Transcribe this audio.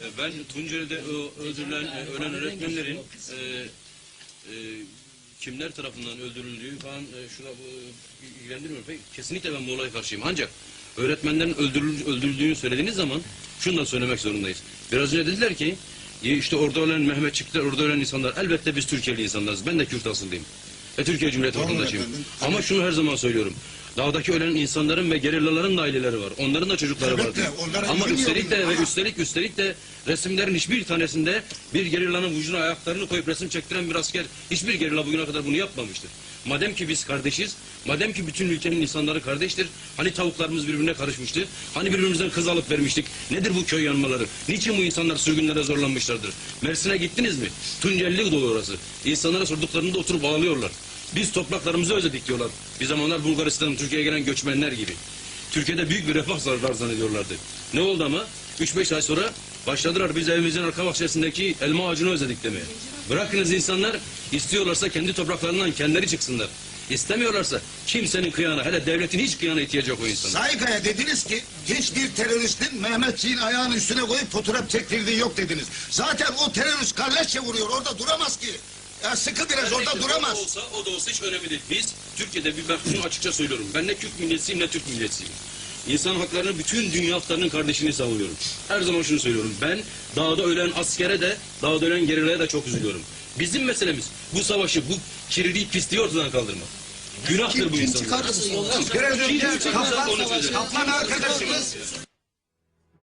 E, Ben Tunceli'de öldürülen, e, ölen öğretmenlerin e, e, kimler tarafından öldürüldüğü falan e, şuna bu, ilgilendirmiyor. Peki, kesinlikle ben bu olaya karşıyım. Ancak öğretmenlerin öldürül, öldürüldüğünü söylediğiniz zaman şunu da söylemek zorundayız. Biraz önce dediler ki e, işte orada ölen Mehmetçikler, orada ölen insanlar elbette biz Türkiye'li insanlarız. Ben de Kürt asıllıyım. Ve Türkiye Cumhuriyeti vatandaşıyım. Ama şunu her zaman söylüyorum. Dağdaki ölen insanların ve gerillaların da aileleri var. Onların da çocukları onlara Ama üstelik de ve üstelik üstelik de resimlerin hiçbir tanesinde bir gerillanın vücuduna ayaklarını koyup resim çektiren bir asker hiçbir gerilla bugüne kadar bunu yapmamıştır. Madem ki biz kardeşiz, madem ki bütün ülkenin insanları kardeştir, hani tavuklarımız birbirine karışmıştı, hani birbirimizden kız alıp vermiştik, nedir bu köy yanmaları, niçin bu insanlar sürgünlere zorlanmışlardır? Mersin'e gittiniz mi? Tunceli'lik dolu orası. İnsanlara sorduklarında oturup ağlıyorlar. Biz topraklarımızı özledik diyorlar. Bir zamanlar Bulgaristan'ın Türkiye'ye gelen göçmenler gibi. Türkiye'de büyük bir refah var zannediyorlardı. Ne oldu ama? 3-5 ay sonra başladılar biz evimizin arka bahçesindeki elma ağacını özledik demeye. Bırakınız insanlar istiyorlarsa kendi topraklarından kendileri çıksınlar. İstemiyorlarsa kimsenin kıyağına hele devletin hiç kıyağına ihtiyacı yok o insanlar. Sayga'ya dediniz ki hiçbir teröristin Mehmetçiğin ayağının üstüne koyup fotoğraf çektirdiği yok dediniz. Zaten o terörist kalleşçe vuruyor orada duramaz ki. Ya sıkı biraz orada Elbette O da duramaz. olsa, o da olsa hiç önemli değil. Biz Türkiye'de bir bak şunu açıkça söylüyorum. Ben ne Kürt milliyetçiyim ne Türk milliyetçiyim. İnsan haklarını bütün dünya haklarının kardeşini savunuyorum. Her zaman şunu söylüyorum. Ben dağda ölen askere de, dağda ölen gerilere de çok üzülüyorum. Bizim meselemiz bu savaşı, bu kirliliği, pisliği ortadan kaldırmak. Günahtır bu Kim insanlar. çıkardı bu yoldan? Kim Biraz önce çıkarsa Kaplan. Kaplan arkadaşımız